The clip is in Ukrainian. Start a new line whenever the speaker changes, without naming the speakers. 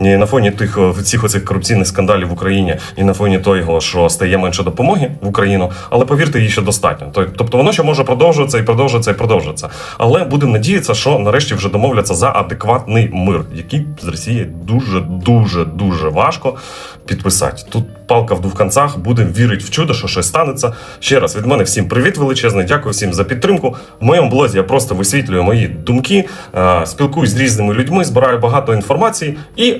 І на фоні тих всіх оцих корупційних скандалів в Україні, і на фоні того, що стає менше допомоги в Україну, але повірте, її ще достатньо. То- Тобто воно ще може продовжуватися і продовжуватися і продовжуватися. Але будемо надіятися, що нарешті вже домовляться за адекватний мир, який з Росії дуже дуже дуже важко підписати. Тут палка в двох концах. Будемо вірити в чудо, що щось станеться. Ще раз від мене всім привіт величезний. Дякую всім за підтримку. В моєму блозі я просто висвітлюю мої думки, е, спілкуюсь з різними людьми, збираю багато інформації і